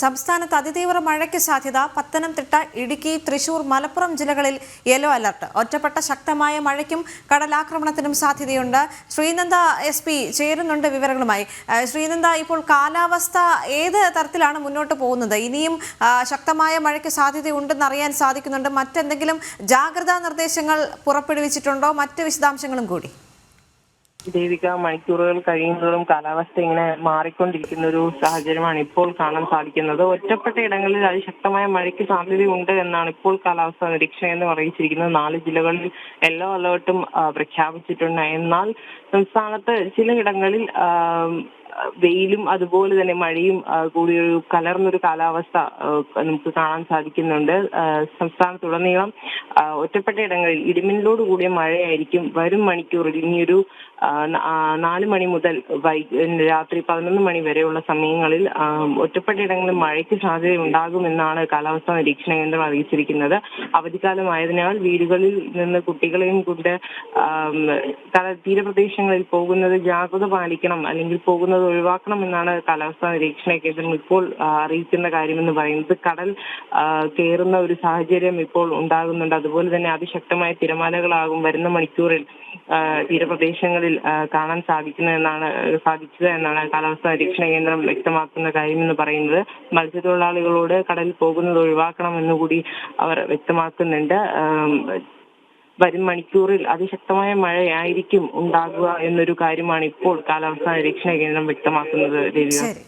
സംസ്ഥാനത്ത് അതിതീവ്ര മഴയ്ക്ക് സാധ്യത. പത്തനംതിട്ട ഇടുക്കി തൃശൂർ മലപ്പുറം ജില്ലകളിൽ യെല്ലോ അലർട്ട്. ഒറ്റപ്പെട്ട ശക്തമായ മഴയ്ക്കും കടലാക്രമണത്തിനും സാധ്യതയുണ്ട്. ശ്രീനന്ദ എസ് പി ചേരുന്നുണ്ട് വിവരങ്ങളുമായി. ശ്രീനന്ദ ഇപ്പോൾ കാലാവസ്ഥ ഏത് തരത്തിലാണ് മുന്നോട്ട് പോകുന്നത്? ഇനിയും ശക്തമായ മഴയ്ക്ക് സാധ്യതയുണ്ടെന്ന് അറിയാൻ സാധിക്കുന്നുണ്ട്. മറ്റെന്തെങ്കിലും ജാഗ്രതാ നിർദ്ദേശങ്ങൾ പുറപ്പെടുവിച്ചിട്ടുണ്ടോ? മറ്റ് വിശദാംശങ്ങളും കൂടി. ദേവിക മണിക്കൂറുകൾ കഴിയുന്നതും കാലാവസ്ഥ ഇങ്ങനെ മാറിക്കൊണ്ടിരിക്കുന്ന ഒരു സാഹചര്യമാണ് ഇപ്പോൾ കാണാൻ സാധിക്കുന്നത്. ഒറ്റപ്പെട്ട ഇടങ്ങളിൽ അതിശക്തമായ മഴയ്ക്ക് സാധ്യതയുണ്ട് എന്നാണ് ഇപ്പോൾ കാലാവസ്ഥാ നിരീക്ഷണം എന്ന് അറിയിച്ചിരിക്കുന്നത്. നാല് ജില്ലകളിൽ യെല്ലോ അലേർട്ടും പ്രഖ്യാപിച്ചിട്ടുണ്ട്. എന്നാൽ സംസ്ഥാനത്ത് ചിലയിടങ്ങളിൽ വെയിലും അതുപോലെ തന്നെ മഴയും കൂടി ഒരു കലർന്നൊരു കാലാവസ്ഥ നമുക്ക് കാണാൻ സാധിക്കുന്നുണ്ട്. സംസ്ഥാനത്തുടനീളം ഒറ്റപ്പെട്ട ഇടങ്ങളിൽ ഇടിമിന്നലോട് കൂടിയ മഴയായിരിക്കും വരും മണിക്കൂറിൽ. ഇനിയൊരു നാല് മണി മുതൽ രാത്രി പതിനൊന്ന് മണി വരെയുള്ള സമയങ്ങളിൽ ഒറ്റപ്പെട്ട ഇടങ്ങളിൽ മഴയ്ക്ക് സാധ്യത ഉണ്ടാകുമെന്നാണ് കാലാവസ്ഥാ നിരീക്ഷണ കേന്ദ്രം അറിയിച്ചിരിക്കുന്നത്. അവധിക്കാലമായതിനാൽ വീടുകളിൽ നിന്ന് കുട്ടികളെയും കൊണ്ട് തീരപ്രദേശങ്ങളിൽ പോകുന്നത് ജാഗ്രത പാലിക്കണം അല്ലെങ്കിൽ പോകുന്നത് ഒഴിവാക്കണം എന്നാണ് കാലാവസ്ഥാ നിരീക്ഷണ കേന്ദ്രം ഇപ്പോൾ അറിയിക്കുന്ന കാര്യമെന്ന് പറയുന്നത്. കടൽ കയറുന്ന ഒരു സാഹചര്യം ഇപ്പോൾ ഉണ്ടാകുന്നുണ്ട്. അതുപോലെ തന്നെ അതിശക്തമായ തിരമാലകളാകും വരുന്ന മണിക്കൂറിൽ തീരപ്രദേശങ്ങളിൽ കാണാൻ സാധിക്കുന്നതെന്നാണ് സാധിച്ചത് എന്നാണ് കാലാവസ്ഥാ നിരീക്ഷണ കേന്ദ്രം വ്യക്തമാക്കുന്ന കാര്യമെന്ന് പറയുന്നത്. മത്സ്യത്തൊഴിലാളികളോട് കടലിൽ പോകുന്നത് ഒഴിവാക്കണം കൂടി അവർ വ്യക്തമാക്കുന്നുണ്ട്. വരും മണിക്കൂറിൽ അതിശക്തമായ മഴയായിരിക്കും ഉണ്ടാകുക എന്നൊരു കാര്യമാണ് ഇപ്പോൾ കാലാവസ്ഥാ നിരീക്ഷണ കേന്ദ്രം വ്യക്തമാക്കുന്നത് ശരി.